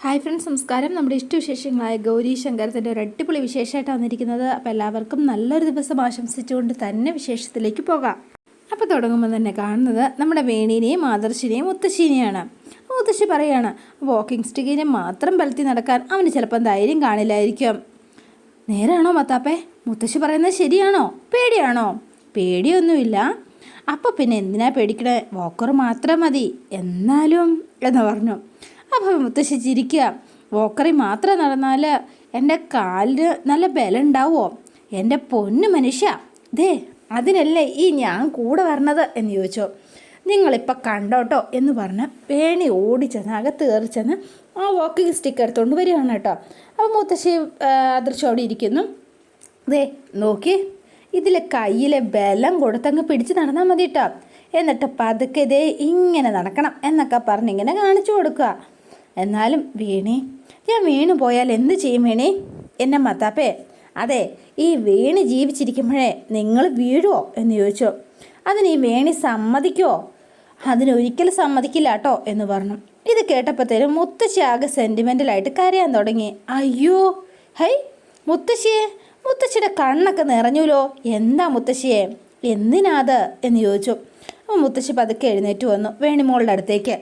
Hi friends നമസ്കാരം. നമ്മുടെ ഇഷ്ടവിശേഷങ്ങളായ ഗൗരി ശങ്കരത്തിന്റെ ഒരു അടിപൊളി വിശേഷമായിട്ടാണ് വന്നിരിക്കുന്നത്. അപ്പോൾ എല്ലാവർക്കും നല്ലൊരു ദിവസം ആശംസിച്ചുകൊണ്ട് തന്നെ വിശേഷത്തിലേക്ക് പോകാം. അപ്പോൾ തുടങ്ങുമ്പോൾ തന്നെ കാണുന്നത് നമ്മുടെ വേണീനെയും ആദർശിനെയും മുത്തശ്ശീനെയാണ്. മുത്തശ്ശി പറയാണ് വാക്കിംഗ് സ്റ്റിക്കിനെ മാത്രം ബലത്തി നടക്കാൻ അവന് ചിലപ്പം ധൈര്യം കാണില്ലായിരിക്കും. നേരാണോ മത്താപ്പേ? മുത്തശ്ശി പറയുന്നത് ശരിയാണോ? പേടിയാണോ? പേടിയൊന്നുമില്ല. അപ്പോൾ പിന്നെ എന്തിനാ പേടിക്കണേ? വോക്കർ മാത്രം മതി. എന്നാലും എന്ന് പറഞ്ഞു. അപ്പോൾ മുത്തശ്ശി ചിരിക്കുക വോക്കറി മാത്രം നടന്നാൽ എന്റെ കാലിന് നല്ല ബലം ഉണ്ടാവുമോ എന്റെ പൊന്ന് മനുഷ്യ ദേ അതിനല്ലേ ഈ ഞാൻ കൂടെ വരണത് എന്ന് ചോദിച്ചു. നിങ്ങളിപ്പോൾ കണ്ടോട്ടോ എന്ന് പറഞ്ഞ് പേണി ഓടിച്ചെന്ന് അകത്ത് കയറി ചെന്ന് ആ വോക്കിംഗ് സ്റ്റിക്ക് എടുത്തുകൊണ്ട് വരികയാണ് കേട്ടോ. അപ്പോൾ മുത്തശ്ശി അദൃശ്യോടെ ഇരിക്കുന്നു. ദേ നോക്കി ഇതിൽ കയ്യിലെ ബലം കൊടുത്തങ്ങ് പിടിച്ച് നടന്നാൽ മതി കേട്ടോ. എന്നിട്ട് പതുക്കെ ദേ ഇങ്ങനെ നടക്കണം എന്നൊക്കെ പറഞ്ഞ് ഇങ്ങനെ കാണിച്ചു കൊടുക്കുക. എന്നാലും വീണി ഞാൻ വീണു പോയാൽ എന്ത് ചെയ്യും വീണി? എന്നെ മത്താപ്പേ അതെ ഈ വീണി ജീവിച്ചിരിക്കുമ്പോഴേ നിങ്ങൾ വീഴുമോ എന്ന് ചോദിച്ചു. അതിന് ഈ വേണി സമ്മതിക്കുമോ അതിനൊരിക്കലും സമ്മതിക്കില്ല കേട്ടോ എന്ന് പറഞ്ഞു. ഇത് കേട്ടപ്പോഴത്തേനും മുത്തശ്ശി ആകെ സെന്റിമെന്റലായിട്ട് കരയാൻ തുടങ്ങി. അയ്യോ ഹൈ മുത്തശ്ശിയെ മുത്തശ്ശിയുടെ കണ്ണൊക്കെ നിറഞ്ഞുല്ലോ എന്താ മുത്തശ്ശിയെ? എന്തിനാത് എന്ന് ചോദിച്ചു. അപ്പോൾ മുത്തശ്ശി പതുക്കെ എഴുന്നേറ്റ് വന്നു വേണിമോളുടെ അടുത്തേക്ക്.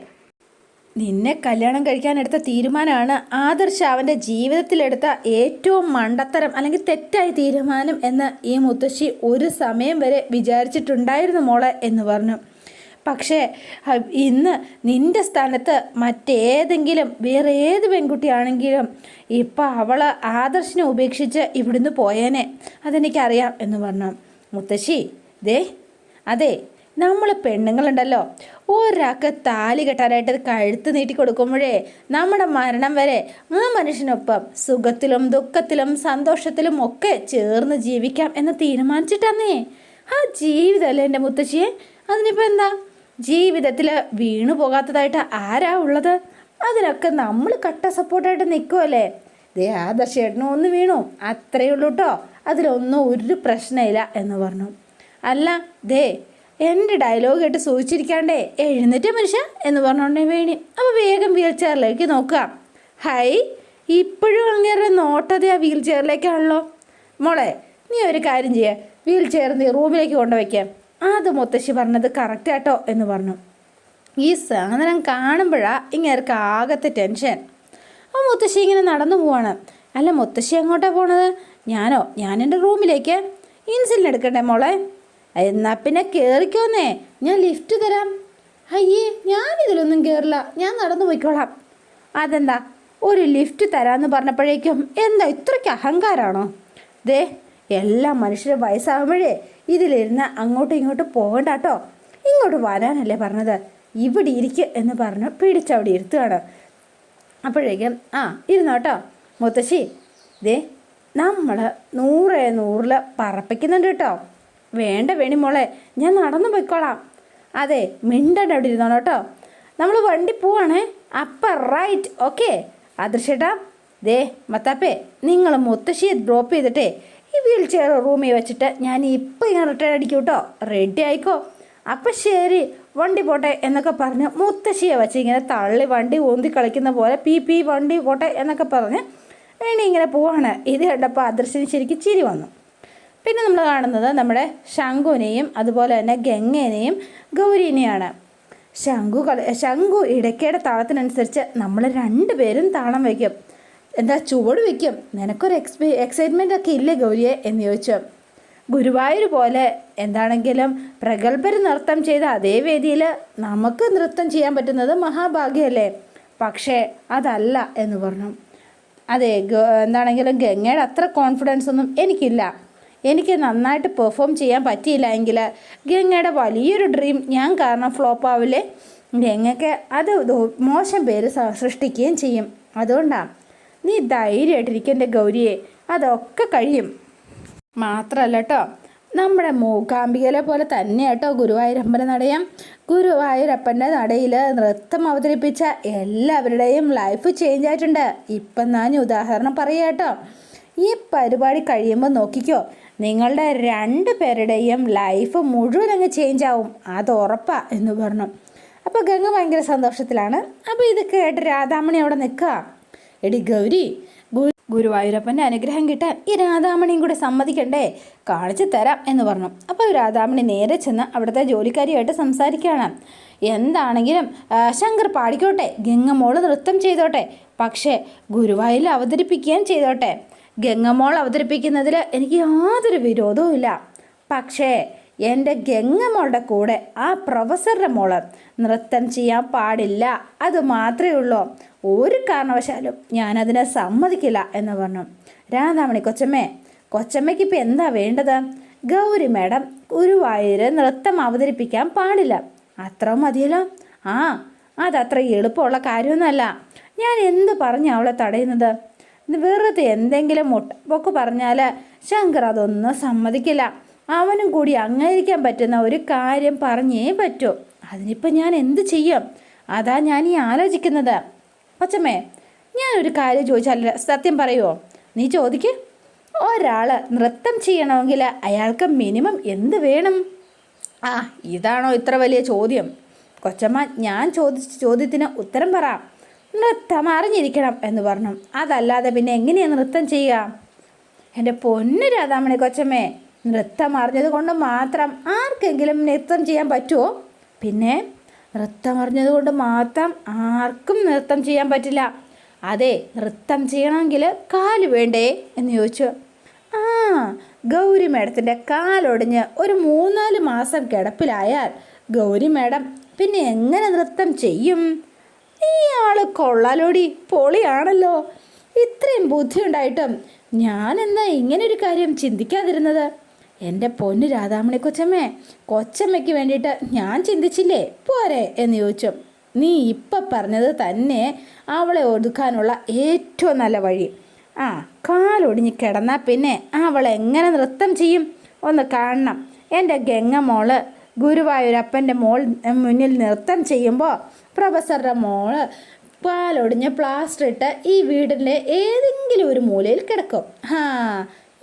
നിന്നെ കല്യാണം കഴിക്കാൻ എടുത്ത തീരുമാനമാണ് ആദർശ അവന്റെ ജീവിതത്തിലെടുത്ത ഏറ്റവും മണ്ടത്തരം അല്ലെങ്കിൽ തെറ്റായ തീരുമാനം എന്ന് ഈ മുത്തശ്ശി ഒരു സമയം വരെ വിചാരിച്ചിട്ടുണ്ടായിരുന്നു മോളെ എന്ന് പറഞ്ഞു. പക്ഷേ ഇന്ന് നിന്റെ സ്ഥാനത്ത് മറ്റേതെങ്കിലും വേറെ ഏത് പെൺകുട്ടിയാണെങ്കിലും ഇപ്പം അവൾ ആദർശിനെ ഉപേക്ഷിച്ച് ഇവിടുന്ന് പോയേനെ. അതെനിക്കറിയാം എന്ന് പറഞ്ഞു. മുത്തശ്ശി ദേ അതെ നമ്മൾ പെണ്ണുങ്ങളുണ്ടല്ലോ. ഒരാൾക്ക് താലി കെട്ടാനായിട്ട് കഴുത്ത് നീട്ടി കൊടുക്കുമ്പോഴേ നമ്മുടെ മരണം വരെ ആ മനുഷ്യനൊപ്പം സുഖത്തിലും ദുഃഖത്തിലും സന്തോഷത്തിലും ഒക്കെ ചേർന്ന് ജീവിക്കാം എന്ന് തീരുമാനിച്ചിട്ടാന്നേ. ആ ജീവിതമല്ലേ എന്റെ മുത്തശ്ശിയെ? അതിനിപ്പോൾ എന്താ? ജീവിതത്തിൽ വീണു പോകാത്തതായിട്ട് ആരാ ഉള്ളത്? അതിനൊക്കെ നമ്മൾ കട്ട സപ്പോർട്ടായിട്ട് നിൽക്കുമല്ലേ ദേ ആ ദശേട്ടനും ഒന്ന് വീണു. അത്രയേ ഉള്ളൂ കേട്ടോ അതിലൊന്നും ഒരു പ്രശ്നമില്ല എന്ന് പറഞ്ഞു. അല്ല ദേ എന്റെ ഡയലോഗ് കേട്ട് സൂചിച്ചിരിക്കാണ്ടേ എഴുന്നേറ്റ മനുഷ്യ എന്ന് പറഞ്ഞോണ്ടേ വേണി. അപ്പോൾ വേഗം വീൽ ചെയറിലേക്ക് നോക്കുക. ഹൈ ഇപ്പോഴും അങ്ങേറെ നോട്ടതേ ആ വീൽ ചെയറിലേക്കാണല്ലോ മോളെ നീ ഒരു കാര്യം ചെയ്യ. വീൽ ചെയർ നീ റൂമിലേക്ക് കൊണ്ടുവയ്ക്കാം. അത് മുത്തശ്ശി പറഞ്ഞത് കറക്റ്റ് ആട്ടോ എന്ന് പറഞ്ഞു. ഈ സാധനം കാണുമ്പോഴാ ഇങ്ങേർക്ക് ആകത്തെ ടെൻഷൻ ആ മുത്തശ്ശി ഇങ്ങനെ നടന്നു പോവാണ്. അല്ല മുത്തശ്ശി എങ്ങോട്ടാണ് പോണത്? ഞാനോ? ഞാൻ എന്റെ റൂമിലേക്ക്? ഇൻസുലിൻ എടുക്കണ്ടേ മോളെ? എന്നാ പിന്നെ കയറിക്കോന്നേ ഞാൻ ലിഫ്റ്റ് തരാം. അയ്യേ ഞാനിതിലൊന്നും കയറില്ല ഞാൻ നടന്നു പോയിക്കോളാം. അതെന്താ? ഒരു ലിഫ്റ്റ് തരാമെന്ന് പറഞ്ഞപ്പോഴേക്കും എന്താ ഇത്രയ്ക്ക് അഹങ്കാരാണോ? ദേ എല്ലാ മനുഷ്യരും വയസ്സാകുമ്പോഴേ ഇതിലിരുന്ന് അങ്ങോട്ടും ഇങ്ങോട്ടും പോകണ്ട കേട്ടോ ഇങ്ങോട്ട് വരാനല്ലേ പറഞ്ഞത്. ഇവിടെ ഇരിക്കുക എന്ന് പറഞ്ഞ് പിടിച്ചവിടെ ഇരുത്തുകയാണ്. അപ്പോഴേക്കും ആ ഇരുന്നോട്ടോ മുത്തശ്ശി ദേ നമ്മൾ നൂറേ നൂറിൽ പറപ്പിക്കുന്നുണ്ട് കേട്ടോ. വേണ്ട വേണി മോളെ ഞാൻ നടന്നു പോയിക്കോളാം. അതെ മിണ്ടണ്ട അവിടെ ഇരുന്നോളൂ കേട്ടോ. നമ്മൾ വണ്ടി പോവാണേ. അപ്പം റൈറ്റ് ഓക്കെ. അദൃശ്യട്ടാ ദേ മത്താപ്പേ നിങ്ങൾ മുത്തശ്ശിയെ ഡ്രോപ്പ് ചെയ്തിട്ടേ ഈ വീൽ ചെയർ റൂമിൽ വെച്ചിട്ട് ഞാൻ ഇപ്പം ഞാൻ റിട്ടേൺ അടിക്കും കേട്ടോ. റെഡി ആയിക്കോ? അപ്പം ശരി വണ്ടി പോട്ടെ എന്നൊക്കെ പറഞ്ഞ് മുത്തശ്ശിയെ വെച്ച് ഇങ്ങനെ തള്ളി വണ്ടി ഊന്തി കളിക്കുന്ന പോലെ പി പി വണ്ടി പോട്ടെ എന്നൊക്കെ പറഞ്ഞ് വേണി ഇങ്ങനെ പോവാണ്. ഇത് കണ്ടപ്പോൾ അദൃശ്യന് ശരിക്കും ചിരി വന്നു. പിന്നെ നമ്മൾ കാണുന്നത് നമ്മുടെ ശംഖുവിനെയും അതുപോലെ തന്നെ ഗംഗേനെയും ഗൗരീനെയാണ്. ശംഖു കളി ശംഖു ഇടയ്ക്കയുടെ താളത്തിനനുസരിച്ച് നമ്മൾ രണ്ടുപേരും താളം വയ്ക്കും. എന്താ ചുവട് വയ്ക്കും? നിനക്കൊരു എക്സ്പെ എക്സൈറ്റ്മെന്റ് ഒക്കെ ഇല്ലേ ഗൗരിയെ? എന്ന് ചോദിച്ചു. ഗുരുവായൂർ പോലെ എന്താണെങ്കിലും പ്രഗത്ഭർ നൃത്തം ചെയ്ത അതേ വേദിയിൽ നമുക്ക് നൃത്തം ചെയ്യാൻ പറ്റുന്നത് മഹാഭാഗ്യമല്ലേ പക്ഷേ അതല്ല എന്ന് പറഞ്ഞു. അതെ എന്താണെങ്കിലും ഗംഗയുടെ അത്ര കോൺഫിഡൻസ് ഒന്നും എനിക്കില്ല. എനിക്ക് നന്നായിട്ട് പെർഫോം ചെയ്യാൻ പറ്റിയില്ല എങ്കിൽ ഗംഗയുടെ വലിയൊരു ഡ്രീം ഞാൻ കാരണം ഫ്ലോപ്പ് ആവില്ലേ ഗംഗയ്ക്ക് അത് മോശം പേര് സൃഷ്ടിക്കുകയും ചെയ്യും. അതുകൊണ്ടാണ് നീ ധൈര്യമായിട്ടിരിക്കേണ്ട ഗൗരിയെ. അതൊക്കെ കഴിയും. മാത്രമല്ല കേട്ടോ നമ്മുടെ മൂകാംബികയിലെ പോലെ തന്നെ കേട്ടോ ഗുരുവായൂരപ്പന്റെ നടയം. ഗുരുവായൂരപ്പന്റെ നടയിൽ നൃത്തം അവതരിപ്പിച്ച എല്ലാവരുടെയും ലൈഫ് ചേഞ്ച് ആയിട്ടുണ്ട്. ഇപ്പം ഞാൻ ഉദാഹരണം പറയാം കേട്ടോ ഈ പരിപാടി കഴിയുമ്പോൾ നോക്കിക്കോ നിങ്ങളുടെ രണ്ട് പേരുടെയും ലൈഫ് മുഴുവൻ അങ്ങ് ചേഞ്ച് ആവും. അത് ഉറപ്പാ എന്ന് പറഞ്ഞു. അപ്പോൾ ഗംഗ ഭയങ്കര സന്തോഷത്തിലാണ്. അപ്പോൾ ഇത് കേട്ട് രാധാമണി അവിടെ നിൽക്കുക. എടി ഗൗരി ഗുരുവായൂരപ്പന്റെ അനുഗ്രഹം കിട്ടാൻ ഈ രാധാമണിയും കൂടെ സമ്മതിക്കണ്ടേ? കാണിച്ചു തരാം എന്ന് പറഞ്ഞു. അപ്പോൾ രാധാമണി നേരെ ചെന്ന് അവിടുത്തെ ജോലിക്കാരിയായിട്ട് സംസാരിക്കുകയാണ്. എന്താണെങ്കിലും ശങ്കർ പാടിക്കോട്ടെ ഗംഗമോൾ നൃത്തം ചെയ്തോട്ടെ പക്ഷേ ഗുരുവായൂരിൽ അവതരിപ്പിക്കുകയും ചെയ്തോട്ടെ. ഗംഗമോൾ അവതരിപ്പിക്കുന്നതിൽ എനിക്ക് യാതൊരു വിരോധവും പക്ഷേ എന്റെ ഗംഗമ്മളുടെ കൂടെ ആ പ്രൊഫസറുടെ മോൾ നൃത്തം ചെയ്യാൻ പാടില്ല. അത് മാത്രമേ ഉള്ളൂ. ഒരു കാരണവശാലും ഞാനതിനെ സമ്മതിക്കില്ല എന്ന് പറഞ്ഞു. രാധാമണി കൊച്ചമ്മേ കൊച്ചമ്മയ്ക്ക് ഇപ്പം എന്താ വേണ്ടത്? ഗൗരി മേഡം ഗുരുവായൂര് നൃത്തം അവതരിപ്പിക്കാൻ പാടില്ല. അത്ര മതിയല്ലോ? ആ അതത്ര എളുപ്പമുള്ള കാര്യമൊന്നുമല്ല. ഞാൻ എന്ത് പറഞ്ഞു അവളെ തടയുന്നത്? വെറുതെ എന്തെങ്കിലും മുട്ടപ്പൊക്ക് പറഞ്ഞാൽ ശങ്കർ അതൊന്നും സമ്മതിക്കില്ല. അവനും കൂടി അംഗീകരിക്കാൻ പറ്റുന്ന ഒരു കാര്യം പറഞ്ഞേ പറ്റൂ. അതിനിപ്പോൾ ഞാൻ എന്ത് ചെയ്യും? അതാ ഞാൻ ഈ ആലോചിക്കുന്നത്. കൊച്ചമ്മേ ഞാനൊരു കാര്യം ചോദിച്ചാൽ സത്യം പറയുമോ നീ ചോദിക്ക്. ഒരാൾ നൃത്തം ചെയ്യണമെങ്കിൽ അയാൾക്ക് മിനിമം എന്ത് വേണം? ആ ഇതാണോ ഇത്ര വലിയ ചോദ്യം? കൊച്ചമ്മ ഞാൻ ചോദിച്ച ചോദ്യത്തിന് ഉത്തരം പറ. നൃത്തം അറിഞ്ഞിരിക്കണം എന്ന് പറഞ്ഞു. അതല്ലാതെ പിന്നെ എങ്ങനെയാണ് നൃത്തം ചെയ്യുക? എന്റെ പൊന്നു രാധാമണി കൊച്ചമ്മേ നൃത്തം അറിഞ്ഞത് കൊണ്ട് മാത്രം ആർക്കെങ്കിലും നൃത്തം ചെയ്യാൻ പറ്റുമോ പിന്നെ നൃത്തം അറിഞ്ഞത് കൊണ്ട് മാത്രം ആർക്കും നൃത്തം ചെയ്യാൻ പറ്റില്ല. അതെ നൃത്തം ചെയ്യണമെങ്കിൽ കാൽ വേണ്ടേ എന്ന് ചോദിച്ചു. ആ ഗൗരി മേഡത്തിന്റെ കാലൊടിഞ്ഞ് ഒരു മൂന്നാൽ മാസം കിടപ്പിലായാൽ ഗൗരി മേഡം പിന്നെ എങ്ങനെ നൃത്തം ചെയ്യും? ഈ ആൾ കൊള്ളാലോടി പൊളിയാണല്ലോ. ഇത്രയും ബുദ്ധി ഉണ്ടായിട്ടും ഞാൻ എന്നാ ഇങ്ങനൊരു കാര്യം ചിന്തിക്കാതിരുന്നത്? എന്റെ പൊന്നു രാധാമണി കൊച്ചമ്മേ കൊച്ചമ്മയ്ക്ക് വേണ്ടിയിട്ട് ഞാൻ ചിന്തിച്ചില്ലേ? പോരെ എന്ന് ചോദിച്ചു. നീ ഇപ്പം പറഞ്ഞത് തന്നെ അവളെ ഒതുക്കാനുള്ള ഏറ്റവും നല്ല വഴി. ആ കാലൊടിഞ്ഞ് കിടന്നാൽ പിന്നെ അവൾ എങ്ങനെ നൃത്തം ചെയ്യും? ഒന്ന് കാണണം. എന്റെ ഗംഗ മോൾ ഗുരുവായൂരപ്പന്റെ മോൾ മുന്നിൽ നൃത്തം ചെയ്യുമ്പോൾ പ്രൊഫസറുടെ മോൾ പാലൊടിഞ്ഞ് പ്ലാസ്റ്റർ ഇട്ട് ഈ വീടിന്റെ ഏതെങ്കിലും ഒരു മൂലയിൽ കിടക്കും. ആ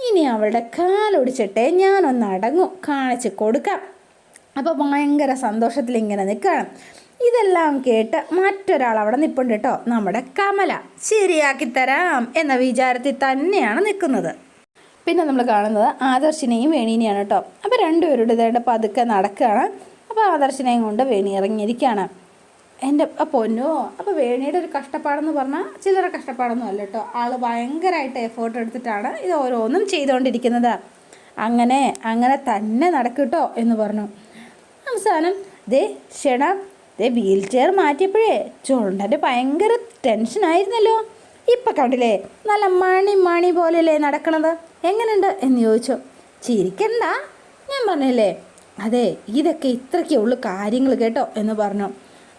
ഇനി അവളുടെ കാലൊടിച്ചിട്ടേ ഞാനൊന്ന് അടങ്ങും കാണിച്ച് കൊടുക്കാം. അപ്പോൾ ഭയങ്കര സന്തോഷത്തിൽ ഇങ്ങനെ നിൽക്കണം ഇതെല്ലാം കേട്ട് മറ്റൊരാൾ അവിടെ നിൽപ്പുണ്ട് കേട്ടോ നമ്മുടെ കമല. ശരിയാക്കി തരാം എന്ന വിചാരത്തിൽ തന്നെയാണ് നിൽക്കുന്നത്. പിന്നെ നമ്മൾ കാണുന്നത് ആദർശിനെയും വേണീനെയാണ് കേട്ടോ അപ്പോൾ രണ്ടുപേരുടെ പതുക്കെ നടക്കുകയാണ്. അപ്പോൾ ആദർശിനെയും കൊണ്ട് വേണി ഇറങ്ങിയിരിക്കുകയാണ്. എന്റെ പൊന്നോ അപ്പോൾ വേണിയുടെ ഒരു കഷ്ടപ്പാടെന്ന് പറഞ്ഞാൽ ചില്ലറ കഷ്ടപ്പാടൊന്നും അല്ല കേട്ടോ ആൾ ഭയങ്കരമായിട്ട് എഫേർട്ട് എടുത്തിട്ടാണ് ഇത് ഓരോന്നും ചെയ്തുകൊണ്ടിരിക്കുന്നത് അങ്ങനെ അങ്ങനെ തന്നെ നടക്കട്ടോ എന്ന് പറഞ്ഞു. അവസാനം ദേ ക്ഷണ ദേ വീൽ ചെയർ മാറ്റിയപ്പോഴേ ചുണ്ടന്റെ ഭയങ്കര ടെൻഷനായിരുന്നല്ലോ ഇപ്പം കണ്ടില്ലേ നല്ല മണി മണി പോലെയല്ലേ നടക്കണത്? എങ്ങനെയുണ്ട് എന്ന് ചോദിച്ചു. ചിരിക്കണ്ട ഞാൻ പറഞ്ഞില്ലേ? അതെ ഇതൊക്കെ ഇത്രയ്ക്കേ ഉള്ളു കാര്യങ്ങൾ കേട്ടോ എന്ന് പറഞ്ഞു.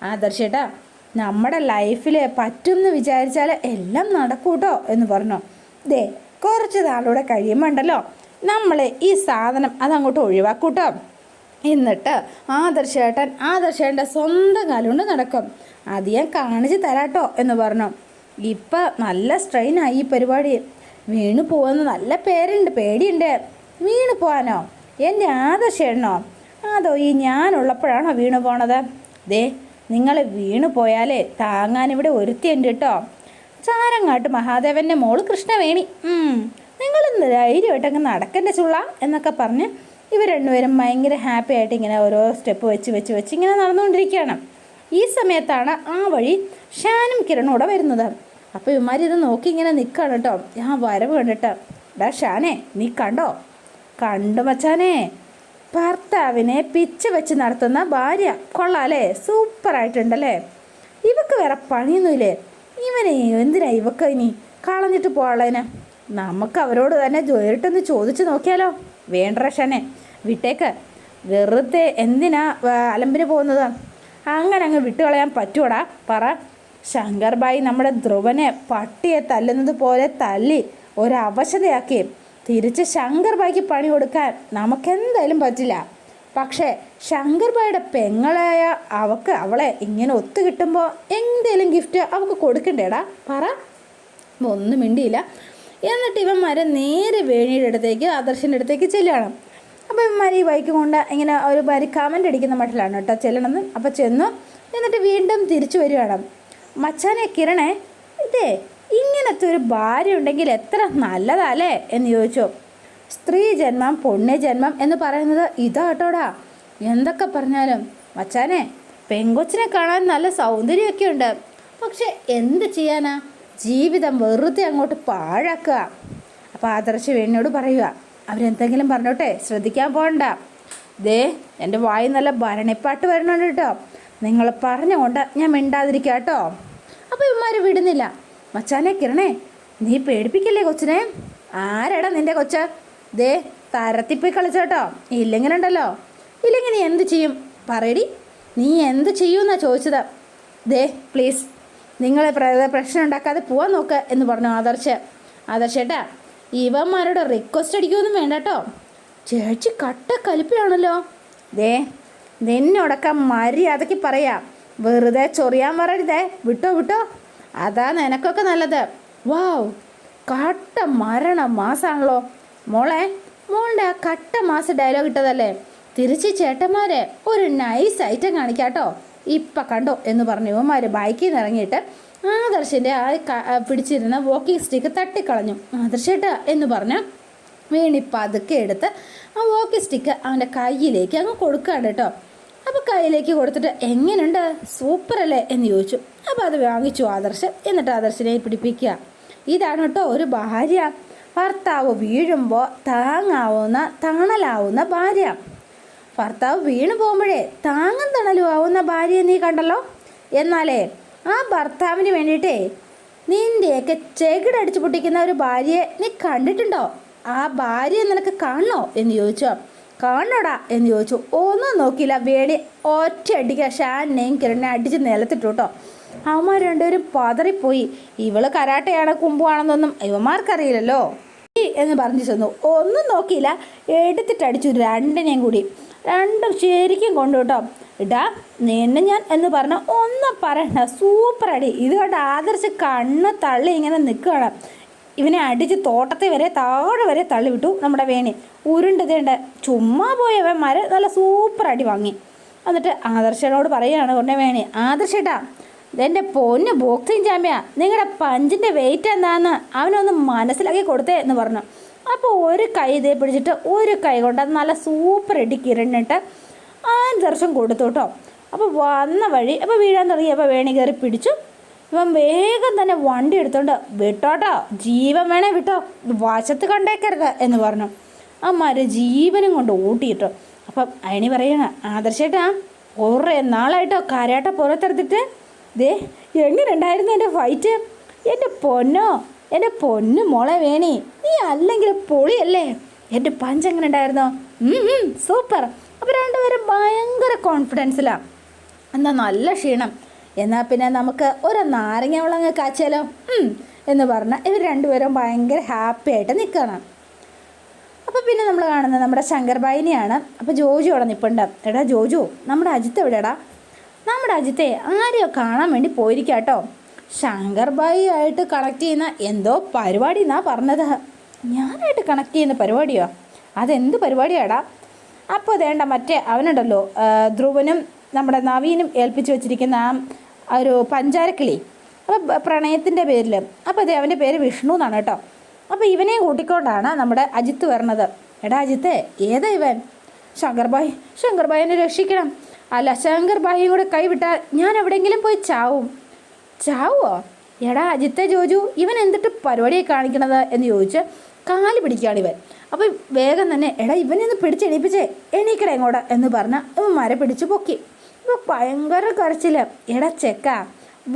ആദർശേട്ടാ നമ്മുടെ ലൈഫിൽ പറ്റുമെന്ന് വിചാരിച്ചാൽ എല്ലാം നടക്കൂട്ടോ എന്ന് പറഞ്ഞു. ദേ കുറച്ച് നാളൂടെ കഴിയുമ്പോണ്ടല്ലോ നമ്മൾ ഈ സാധനം അതങ്ങോട്ട് ഒഴിവാക്കൂട്ടോ. എന്നിട്ട് ആദർശേട്ടൻ ആദർശേട്ടന്റെ സ്വന്തം കാലുകൊണ്ട് നടക്കും. അത് ഞാൻ കാണിച്ച് തരാട്ടോ എന്ന് പറഞ്ഞു. ഇപ്പം നല്ല സ്ട്രെയിനായി ഈ പരിപാടി. വീണു പോകുന്ന നല്ല പേരുണ്ട് പേടിയുണ്ട്. വീണു പോകാനോ എന്റെ ആദർശേട്ടനോ അതോ ഈ ഞാനുള്ളപ്പോഴാണോ വീണു പോണത്? ദേ നിങ്ങൾ വീണു പോയാലേ താങ്ങാൻ ഇവിടെ ഒരുത്തിയുണ്ട് കേട്ടോ ചാരങ്ങാട്ട് മഹാദേവന്റെ മോൾ കൃഷ്ണവേണി. നിങ്ങൾ ധൈര്യമായിട്ട് നടക്കേണ്ട ചുള്ള എന്നൊക്കെ പറഞ്ഞ് ഇവർ രണ്ടുപേരും ഭയങ്കര ഹാപ്പി ആയിട്ട് ഇങ്ങനെ ഓരോ സ്റ്റെപ്പ് വെച്ച് വെച്ച് വെച്ച് ഇങ്ങനെ നടന്നുകൊണ്ടിരിക്കുകയാണ്. ഈ സമയത്താണ് ആ വഴി ഷാനും കിരണും കൂടെ വരുന്നത്. അപ്പോൾ ഇവന്മാർ ഇത് നോക്കി ഇങ്ങനെ നിൽക്കുകയാണ് കേട്ടോ ആ വരവ് കണ്ടിട്ട് ഡാ ഷാനെ നീ കണ്ടോ? കണ്ടു മച്ചാനെ. ഭർത്താവിനെ പിച്ച വെച്ച് നടത്തുന്ന ഭാര്യ. കൊള്ളാലേ സൂപ്പറായിട്ടുണ്ടല്ലേ ഇവക്ക് വേറെ പണിയൊന്നുമില്ലേ? ഇവനെ എന്തിനാ ഇവക്ക് ഇനി കളഞ്ഞിട്ട് പോളേന് നമുക്ക് അവരോട് തന്നെ ജോലിട്ടൊന്ന് ചോദിച്ചു നോക്കിയാലോ? വേണ്ട റഷനെ വിട്ടേക്ക്. വെറുതെ എന്തിനാ അലമ്പിന് പോകുന്നത്? അങ്ങനെ അങ്ങ് വിട്ടുകളയാൻ പറ്റൂടാ പറ. ശങ്കർ ബായി നമ്മുടെ ധ്രുവനെ പട്ടിയെ തല്ലുന്നത് പോലെ തല്ലി ഒരവശതയാക്കി. തിരിച്ച് ശങ്കർ ബായിക്ക് പണി കൊടുക്കാൻ നമുക്കെന്തായാലും പറ്റില്ല. പക്ഷേ ശങ്കർ ബായിയുടെ പെങ്ങളായ അവക്ക് അവളെ ഇങ്ങനെ ഒത്തു കിട്ടുമ്പോൾ എന്തേലും ഗിഫ്റ്റ് അവൾക്ക് കൊടുക്കണ്ടേടാ? പറ. ഒന്നും മിണ്ടിയില്ല. എന്നിട്ട് ഇവന്മാരെ നേരെ വേണിയുടെ അടുത്തേക്ക് ആദർശിന്റെ അടുത്തേക്ക് ചെല്ലുകയാണ് അപ്പോൾ ഇവന്മാർ ഈ ബൈക്ക് കൊണ്ട് ഇങ്ങനെ ഒരു മാതിരി കമന്റ് അടിക്കുന്ന മട്ടിലാണ് കേട്ടോ ചെല്ലണമെന്ന് അപ്പോൾ ചെന്നു. എന്നിട്ട് വീണ്ടും തിരിച്ചു വരികയാണ്. മച്ചാനെ കിരണേ ഇതേ ഇങ്ങനത്തെ ഒരു ഭാര്യ ഉണ്ടെങ്കിൽ എത്ര നല്ലതല്ലേ? എന്ന് ചോദിച്ചു. സ്ത്രീ ജന്മം പുണ്യജന്മം എന്ന് പറയുന്നത് ഇതാട്ടോടാ എന്തൊക്കെ പറഞ്ഞാലും മച്ചാനെ പെങ്കൊച്ചിനെ കാണാൻ നല്ല സൗന്ദര്യമൊക്കെ ഉണ്ട്. പക്ഷെ എന്ത് ചെയ്യാനാ? ജീവിതം വെറുതെ അങ്ങോട്ട് പാഴാക്കുക. അപ്പോൾ ആദർശ വേണിയോട് പറയുക അവരെന്തെങ്കിലും പറഞ്ഞോട്ടെ ശ്രദ്ധിക്കാൻ പോകണ്ട. ദേ എന്റെ വായി നല്ല ഭരണിപ്പാട്ട് വരണുണ്ട് കേട്ടോ. നിങ്ങൾ പറഞ്ഞുകൊണ്ട് ഞാൻ മിണ്ടാതിരിക്കാം കേട്ടോ അപ്പോൾ ഇവന്മാർ വിടുന്നില്ല. മച്ചാനെ കിരണേ നീ പേടിപ്പിക്കില്ലേ കൊച്ചിനെ? ആരാടാ നിന്റെ കൊച്ച്? ദേ തരത്തിപ്പോയി കളിച്ചോട്ടോ. ഇല്ലെങ്കിലുണ്ടല്ലോ. ഇല്ലെങ്കിൽ നീ എന്ത് ചെയ്യും? പറയടി. നീ എന്ത് ചെയ്യുമെന്നാ ചോദിച്ചത്. ദേ പ്ലീസ് നിങ്ങളെ പ്രശ്നം ഉണ്ടാക്കാതെ പോവാൻ നോക്ക് എന്ന് പറഞ്ഞു ആദർശ്. ആദർശേട്ടാ ഇവന്മാരോട് റിക്വസ്റ്റ് അടിക്കുമൊന്നും വേണ്ട കേട്ടോ ചേച്ചി കട്ട കലിപ്പിലാണല്ലോ. ദേ നിന്നോടൊക്കെ മര്യാദയ്ക്ക് പറയാം. വെറുതെ ചൊറിയാൻ പറയരുതേ. വിട്ടോ വിട്ടോ. അതാ നിനക്കൊക്കെ നല്ലത്. വാവ് കട്ട മരണ മാസാണല്ലോ. മോളെ മോളുടെ ആ കട്ട മാസ ഡയലോഗ് ഇട്ടതല്ലേ? തിരിച്ച് ചേട്ടന്മാരെ ഒരു നൈസ് ഐറ്റം കാണിക്കാട്ടോ. ഇപ്പം കണ്ടോ എന്ന് പറഞ്ഞു ഇവന്മാർ ബൈക്കിൽ നിന്ന് ഇറങ്ങിയിട്ട് ആദർശിന്റെ ആ പിടിച്ചിരുന്ന വോക്കിംഗ് സ്റ്റിക്ക് തട്ടിക്കളഞ്ഞു. ആദർശേട്ട എന്ന് പറഞ്ഞ് വേണി പതുക്കെ എടുത്ത് ആ വോക്കിംഗ് സ്റ്റിക്ക് അവന്റെ കയ്യിലേക്ക് അങ്ങ് കൊടുക്കുകയാണ് കേട്ടോ. അപ്പോൾ കയ്യിലേക്ക് കൊടുത്തിട്ട് എങ്ങനെയുണ്ട് സൂപ്പറല്ലേ? എന്ന് ചോദിച്ചു. അപ്പോൾ അത് വാങ്ങിച്ചു ആദർശ്. എന്നിട്ട് ആദർശനെ പിടിപ്പിക്കുക. ഇതാണ് കേട്ടോ ഒരു ഭാര്യ. ഭർത്താവ് വീഴുമ്പോൾ താങ്ങാവുന്ന തണലാവുന്ന ഭാര്യ. ഭർത്താവ് വീണു പോകുമ്പോഴേ താങ്ങും തണലും ആവുന്ന ഭാര്യയെ നീ കണ്ടല്ലോ? എന്നാലേ ആ ഭർത്താവിന് വേണ്ടിയിട്ടേ നിന്റെയൊക്കെ ചെകിടടിച്ച് പൊട്ടിക്കുന്ന ഒരു ഭാര്യയെ നീ കണ്ടിട്ടുണ്ടോ? ആ ഭാര്യ നിനക്ക് കാണണോ? എന്ന് ചോദിച്ചോ. കാണണോടാ എന്ന് ചോദിച്ചു. ഒന്നും നോക്കിയില്ല. വേണി ഒറ്റ അടിക്കുക ഷാനെയും കിരണിനെ അടിച്ച് നിലത്തിട്ടു കേട്ടോ അവന്മാർ രണ്ടുപേരും പതറിപ്പോയി. ഇവൾ കരാട്ടയാണ് കുമ്പുവാണെന്നൊന്നും ഇവന്മാർക്കറിയില്ലല്ലോ. എന്ന് പറഞ്ഞു ചെന്നു. ഒന്നും നോക്കിയില്ല. എടുത്തിട്ടടിച്ചു രണ്ടിനെയും കൂടി. രണ്ടും ശരിക്കും കൊണ്ടു കേട്ടോ ഇടാ നിന്നെ ഞാൻ എന്ന് പറഞ്ഞ ഒന്നും പറയണ്ട. സൂപ്പർ അടി. ഇത് കണ്ട് ആദർശ് കണ്ണ് തള്ളി ഇങ്ങനെ നിൽക്കുകയാണ്. ഇവനെ അടിച്ച് തോട്ടത്തെ വരെ താഴെ വരെ തള്ളി വിട്ടു നമ്മുടെ വേണി. ഉരുണ്ടതേണ്ട ചുമ്മാ പോയവൻ മര നല്ല സൂപ്പർ അടി വാങ്ങി. എന്നിട്ട് ആദർശനോട് പറയുകയാണ് ഉടനെ വേണി ആദർശേട്ടാ എന്റെ പൊന്ന് ബോക്സിങ് ചാമ്പ്യ നിങ്ങളുടെ പഞ്ചിന്റെ വെയിറ്റ് എന്താന്ന് അവനൊന്ന് മനസ്സിലാക്കി കൊടുത്തേ എന്ന് പറഞ്ഞു. അപ്പോൾ ഒരു കൈ ഇതേ പിടിച്ചിട്ട് ഒരു കൈ കൊണ്ട് നല്ല സൂപ്പർ ഇടി കിരണിട്ട് ആ ദർശം കൊടുത്തു കേട്ടോ. അപ്പോൾ വന്ന വഴി അപ്പോൾ വീഴാൻ തുടങ്ങി. അപ്പോൾ വേണി കയറി പിടിച്ചു. ഇവൻ വേഗം തന്നെ വണ്ടി എടുത്തോണ്ട് വിട്ടോട്ടോ ജീവൻ വേണേ വിട്ടോ വശത്ത് കണ്ടേക്കരുത് എന്ന് പറഞ്ഞു. അമ്മാര് ജീവനും കൊണ്ട് ഓട്ടിയിട്ടോ അപ്പം അയണി പറയണ ആദർശേട്ടാ കുറേ നാളായിട്ടോ കരാട്ട പുറത്തെടുത്തിട്ട്? ദേ എങ്ങനെ ഉണ്ടായിരുന്നു എന്റെ ഫൈറ്റ് എന്റെ പൊന്നോ എന്റെ പൊന്നു മോളെ വേണി നീ അല്ലെങ്കിൽ പൊളിയല്ലേ? എന്റെ പഞ്ച് എങ്ങനെ ഉണ്ടായിരുന്നോ? സൂപ്പർ അപ്പോൾ രണ്ടുപേരും ഭയങ്കര കോൺഫിഡൻസിലാണ് എന്നാൽ നല്ല ക്ഷീണം. എന്നാൽ പിന്നെ നമുക്ക് ഒരു നാരങ്ങ വെള്ളം കാച്ചാലോ എന്ന് പറഞ്ഞാൽ ഇവർ രണ്ടുപേരും ഭയങ്കര ഹാപ്പി ആയിട്ട് നിൽക്കണം അപ്പോൾ പിന്നെ നമ്മൾ കാണുന്നത് നമ്മുടെ ശങ്കർ ശങ്കർബായിനെയാണ്. അപ്പോൾ ജോജു അവിടെ നിൽപ്പുണ്ട് എടാ ജോജു നമ്മുടെ അജിത്ത് എവിടെടാ നമ്മുടെ അജിത്തെ ആരെയോ കാണാൻ വേണ്ടി പോയിരിക്കാട്ടോ കേട്ടോ ശങ്കർബായി ആയിട്ട് കണക്ട് ചെയ്യുന്ന എന്തോ പരിപാടി എന്നാ പറഞ്ഞത്. ഞാനായിട്ട് കണക്ട് ചെയ്യുന്ന പരിപാടിയോ? അതെന്ത് പരിപാടിയാടാ? അപ്പോൾ അതേണ്ട മറ്റേ അവനുണ്ടല്ലോ ധ്രുവനും നമ്മുടെ നവീനും ഏൽപ്പിച്ച് വെച്ചിരിക്കുന്ന ആ ഒരു പഞ്ചാരക്കിളി. അപ്പോൾ പ്രണയത്തിന്റെ പേരിൽ അപ്പോൾ അതെ അവന്റെ പേര് വിഷ്ണു എന്നാണ് കേട്ടോ. അപ്പോൾ ഇവനെ കൂട്ടിക്കൊണ്ടാണ് നമ്മുടെ അജിത്ത് വരണത്. എടാ അജിത്ത് ഏതാ ഇവൻ? ശങ്കർബായി ശങ്കർഭായിനെ രക്ഷിക്കണം. അല്ല ശങ്കർഭായിയും കൂടെ കൈവിട്ടാൽ ഞാൻ എവിടെയെങ്കിലും പോയി ചാവും. ചാവോ എടാ അജിത്തെ ജോജു ഇവൻ എന്തിട്ട് പരിപാടിയെ കാണിക്കണത് എന്ന് ചോദിച്ച് കാൽ പിടിക്കുകയാണ് ഇവൻ. അപ്പോൾ വേഗം തന്നെ എടാ ഇവനെ ഒന്ന് പിടിച്ച് എണീപ്പിച്ചേ എണീക്കടേ ഇങ്ങോട്ട് എന്ന് പറഞ്ഞ് മര പിടിച്ച് പൊക്കി. ഇപ്പൊ ഭയങ്കര കരച്ചിൽ. എടാ ചെക്ക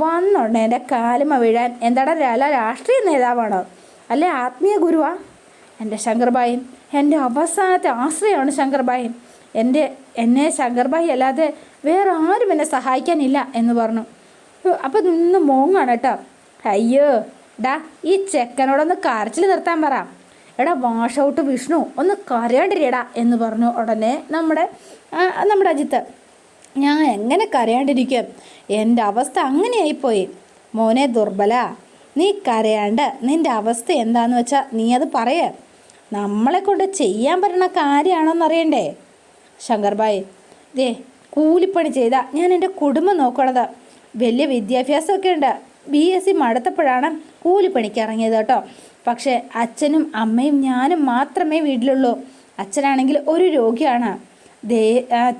വന്നുണ്ട് എന്റെ കാലുമ വീഴാൻ എന്താടാ രാഷ്ട്രീയ നേതാവാണോ? അല്ലെ ആത്മീയ ഗുരുവാ? എന്റെ ശങ്കർബായൻ എന്റെ അവസാനത്തെ ആശ്രയമാണ് ശങ്കർബായൻ. എന്റെ എന്നെ ശങ്കർബായി അല്ലാതെ വേറെ ആരും എന്നെ സഹായിക്കാനില്ല എന്ന് പറഞ്ഞു. അപ്പം നിന്ന് മോങ്ങാണ് കേട്ടോ. അയ്യോ ഡാ ഈ ചെക്കനോടൊന്ന് കരച്ചിൽ നിർത്താൻ പറ. എടാ വാഷ് ഔട്ട് വിഷ്ണു ഒന്ന് കരയാണ്ടിരിയടാ എന്ന് പറഞ്ഞു ഉടനെ നമ്മുടെ നമ്മുടെ അജിത്ത്. ഞാൻ എങ്ങനെ കരയാണ്ടിരിക്കും? എന്റെ അവസ്ഥ അങ്ങനെയായിപ്പോയി. മോനെ ദുർബല. നീ കരയാണ്ട് നിന്റെ അവസ്ഥ എന്താന്ന് വെച്ചാൽ നീ അത് പറയ. നമ്മളെ കൊണ്ട് ചെയ്യാൻ പറ്റുന്ന കാര്യമാണോന്ന് അറിയണ്ടേ? ശങ്കർബായ് ദേ കൂലിപ്പണി ചെയ്ത ഞാൻ എന്റെ കുടുംബം നോക്കണത്. വലിയ വിദ്യാഭ്യാസമൊക്കെ ഉണ്ട്. ബി എസ് സി മടുത്തപ്പോഴാണ് കൂലിപ്പണിക്ക് ഇറങ്ങിയത് കേട്ടോ. പക്ഷേ അച്ഛനും അമ്മയും ഞാനും മാത്രമേ വീട്ടിലുള്ളൂ. അച്ഛനാണെങ്കിൽ ഒരു രോഗിയാണ്. ദേ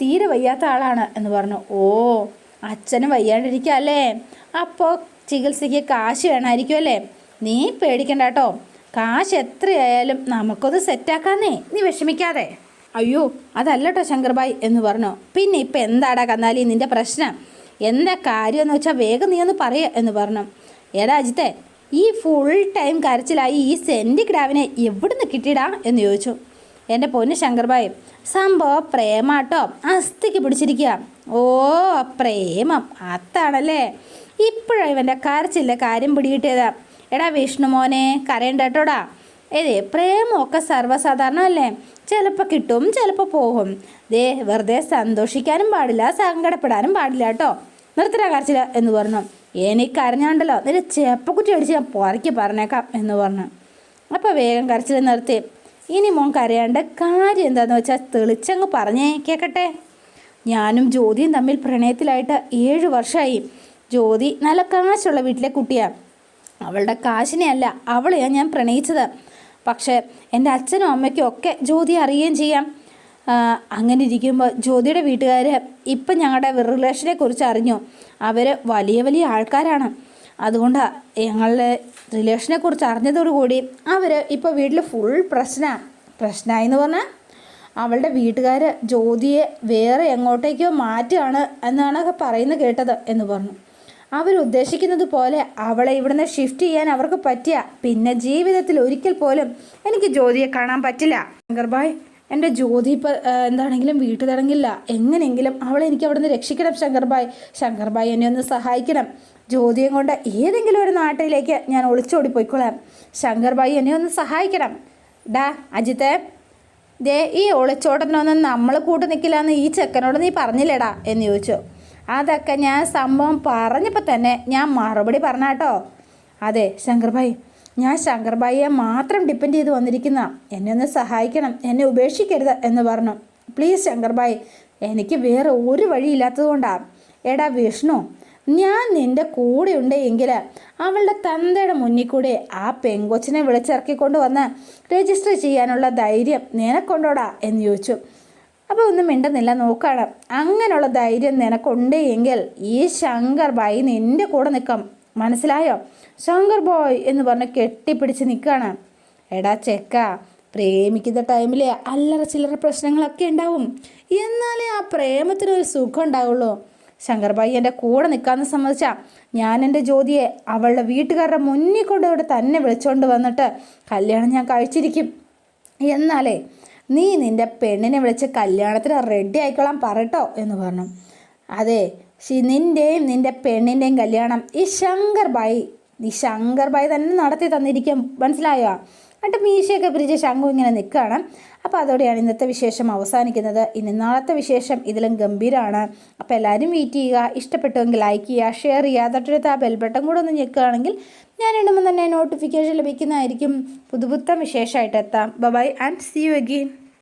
തീരെ വയ്യാത്ത ആളാണ് എന്ന് പറഞ്ഞു. ഓ അച്ഛന് വയ്യാണ്ടിരിക്കുക അല്ലേ? അപ്പോൾ ചികിത്സയ്ക്ക് കാശ് വേണമായിരിക്കും അല്ലേ? നീ പേടിക്കണ്ട കേട്ടോ. കാശ് എത്രയായാലും നമുക്കത് സെറ്റാക്കാന്നേ. നീ വിഷമിക്കാതെ. അയ്യോ അതല്ല കേട്ടോ ശങ്കർബായ് എന്ന് പറഞ്ഞു. പിന്നെ ഇപ്പം എന്താടാ കന്നാലി നിന്റെ പ്രശ്നം? എന്താ കാര്യം എന്ന് വെച്ചാൽ വേഗം നീ ഒന്ന് പറയുക എന്ന് പറഞ്ഞു. ഏടാ അജിത്തെ ഈ ഫുൾ ടൈം കരച്ചിലായി ഈ സെന്റി ക്രാവിനെ എവിടുന്ന് കിട്ടിയിടാ എന്ന് ചോദിച്ചു. എന്റെ പൊന്ന് ശങ്കർബായ് സംഭവം പ്രേമാട്ടോ അസ്ഥിക്ക് പിടിച്ചിരിക്കുക ഓ പ്രേമം. അത്താണല്ലേ? ഇപ്പോഴാണ് ഇവന്റെ കരച്ചില്ല കാര്യം പിടികിട്ടിയതാ. എടാ വിഷ്ണു മോനെ കരയണ്ട കേട്ടോടാ ഏതേ പ്രേമമൊക്കെ സർവസാധാരണ അല്ലേ ചിലപ്പോൾ കിട്ടും ചിലപ്പോൾ പോകും. ദേ വെറുതെ സന്തോഷിക്കാനും പാടില്ല സങ്കടപ്പെടാനും പാടില്ല കേട്ടോ. നിർത്തരാ കരച്ചില്ല എന്ന് പറഞ്ഞു. എനിക്ക് അറിഞ്ഞാണ്ടല്ലോ നിന്റെ ചേപ്പക്കുറ്റി അടിച്ച് ഞാൻ പുറക്കി പറഞ്ഞേക്കാം എന്ന് പറഞ്ഞു. അപ്പോൾ വേഗം കരച്ചിൽ നിർത്തി. ഇനി മോൻ കരയാണ്ട് കാര്യം എന്താണെന്ന് വെച്ചാൽ തെളിച്ചങ്ങ് പറഞ്ഞേ കേക്കട്ടെ? ഞാനും ജ്യോതിയും തമ്മിൽ പ്രണയത്തിലായിട്ട് ഏഴ് വർഷമായി ജ്യോതി നല്ല കാശുള്ള വീട്ടിലെ കുട്ടിയാണ് അവളുടെ കാശിനെയല്ല അവളെയാണ് ഞാൻ പ്രണയിച്ചത്. പക്ഷേ എന്റെ അച്ഛനും അമ്മയ്ക്കും ഒക്കെ ജ്യോതി അറിയുകയും ചെയ്യാം. അങ്ങനെ ഇരിക്കുമ്പോൾ ജ്യോതിയുടെ വീട്ടുകാർ ഇപ്പം ഞങ്ങളുടെ റിലേഷനെ കുറിച്ച് അറിഞ്ഞു. അവർ വലിയ വലിയ ആൾക്കാരാണ്. അതുകൊണ്ട് ഞങ്ങളുടെ റിലേഷനെ കുറിച്ച് അറിഞ്ഞതോടുകൂടി അവർ ഇപ്പോൾ വീട്ടിൽ ഫുൾ പ്രശ്നമാണ് പ്രശ്നമായി എന്ന് പറഞ്ഞാൽ അവളുടെ വീട്ടുകാർ ജ്യോതിയെ വേറെ എങ്ങോട്ടേക്കോ മാറ്റുകയാണ് എന്നാണ് പറയുന്നത് കേട്ടത് എന്ന് പറഞ്ഞു. അവരുദ്ദേശിക്കുന്നത് പോലെ അവളെ ഇവിടുന്ന് ഷിഫ്റ്റ് ചെയ്യാൻ അവർക്ക് പറ്റിയ പിന്നെ ജീവിതത്തിൽ ഒരിക്കൽ പോലും എനിക്ക് ജ്യോതിയെ കാണാൻ പറ്റില്ല. ശങ്കർബായ് എന്റെ ജ്യോതി ഇപ്പം എന്താണെങ്കിലും വീട്ടിൽ തടങ്ങില്ല എങ്ങനെയെങ്കിലും അവളെ എനിക്ക് അവിടുന്ന് രക്ഷിക്കണം ശങ്കർബായ് ശങ്കർബായ് എന്നെ ഒന്ന് സഹായിക്കണം. ജ്യോതിയും കൊണ്ട് ഏതെങ്കിലും ഒരു നാട്ടിലേക്ക് ഞാൻ ഒളിച്ചോടി പോയിക്കൊള്ളാം ശങ്കർബായി എന്നെ ഒന്ന് സഹായിക്കണം. ഡാ അജിത്തെ. ദേ ഈ ഒളിച്ചോട്ടത്തിനൊന്നും നമ്മൾ കൂട്ട് നിൽക്കില്ല എന്ന് ഈ ചെക്കനോട് നീ പറഞ്ഞില്ലേടാ എന്ന് ചോദിച്ചു. അതൊക്കെ ഞാൻ സംഭവം പറഞ്ഞപ്പോൾ തന്നെ ഞാൻ മറുപടി പറഞ്ഞാട്ടോ. അതെ ശങ്കർഭായി. ഞാൻ ശങ്കർഭായിയെ മാത്രം ഡിപ്പെൻഡ് ചെയ്ത് വന്നിരിക്കുന്ന എന്നെ ഒന്ന് സഹായിക്കണം എന്നെ ഉപേക്ഷിക്കരുത് എന്ന് പറഞ്ഞു. പ്ലീസ് ശങ്കർഭായി എനിക്ക് വേറെ ഒരു വഴിയില്ലാത്തത് കൊണ്ടാണ് എടാ വിഷ്ണു ഞാൻ നിന്റെ കൂടെ ഉണ്ട് എങ്കിൽ അവളുടെ തന്തയുടെ മുന്നിൽ കൂടെ ആ പെങ്കൊച്ചിനെ വിളിച്ചിറക്കിക്കൊണ്ട് വന്ന് രജിസ്റ്റർ ചെയ്യാനുള്ള ധൈര്യം നിനക്കൊണ്ടോടാ എന്ന് ചോദിച്ചു. അപ്പോൾ ഒന്നും മിണ്ടുന്നില്ല നോക്കാണ്. അങ്ങനെയുള്ള ധൈര്യം നിനക്കുണ്ട് എങ്കിൽ ഈ ശങ്കർ ബായി നിന്റെ കൂടെ നിൽക്കാം. മനസ്സിലായോ? ശങ്കർ ബോയ് എന്ന് പറഞ്ഞ് കെട്ടിപ്പിടിച്ച് നിൽക്കുകയാണ്. എടാ ചെക്ക പ്രേമിക്കുന്ന ടൈമിൽ അല്ലറ ചില്ലറ പ്രശ്നങ്ങളൊക്കെ ഉണ്ടാവും. എന്നാലേ ആ പ്രേമത്തിനൊരു സുഖം ഉണ്ടാവുള്ളൂ. ശങ്കർബായി എന്റെ കൂടെ നിൽക്കാമെന്ന് സമ്മതിച്ചാ ഞാൻ എന്റെ ജ്യോതിയെ അവളുടെ വീട്ടുകാരുടെ മുന്നിൽ കൊണ്ട് ഇവിടെ തന്നെ വിളിച്ചുകൊണ്ട് വന്നിട്ട് കല്യാണം ഞാൻ കഴിച്ചിരിക്കും. എന്നാലേ നീ നിന്റെ പെണ്ണിനെ വിളിച്ച് കല്യാണത്തിന് റെഡി ആയിക്കോളാം പറട്ടോ എന്ന് പറഞ്ഞു. അതെ നിന്റെയും നിന്റെ പെണ്ണിന്റെയും കല്യാണം ഈ ശങ്കർ ബായി നീ ശങ്കർ തന്നെ നടത്തി തന്നിരിക്കും. മനസ്സിലായോ? എന്നിട്ട് മീശയൊക്കെ പിരിച്ച് ശംഖു ഇങ്ങനെ നിൽക്കുകയാണ് അപ്പോൾ അതോടെയാണ് ഇന്നത്തെ വിശേഷം അവസാനിക്കുന്നത്. ഇനി നാളത്തെ വിശേഷം ഇതിലും ഗംഭീരമാണ് അപ്പോൾ എല്ലാവരും വെയിറ്റ് ചെയ്യുക. ഇഷ്ടപ്പെട്ടുവെങ്കിൽ ലൈക്ക് ചെയ്യുക ഷെയർ ചെയ്യുക. തൊട്ടടുത്ത് ആ ബെൽ ബട്ടൺ കൂടെ ഒന്ന് ഞെക്കുകയാണെങ്കിൽ ഞാൻ ഇടുമ്പോൾ തന്നെ നോട്ടിഫിക്കേഷൻ ലഭിക്കുന്നതായിരിക്കും. പുതുപുത്തം വിശേഷമായിട്ട് എത്താം. Bye and see you again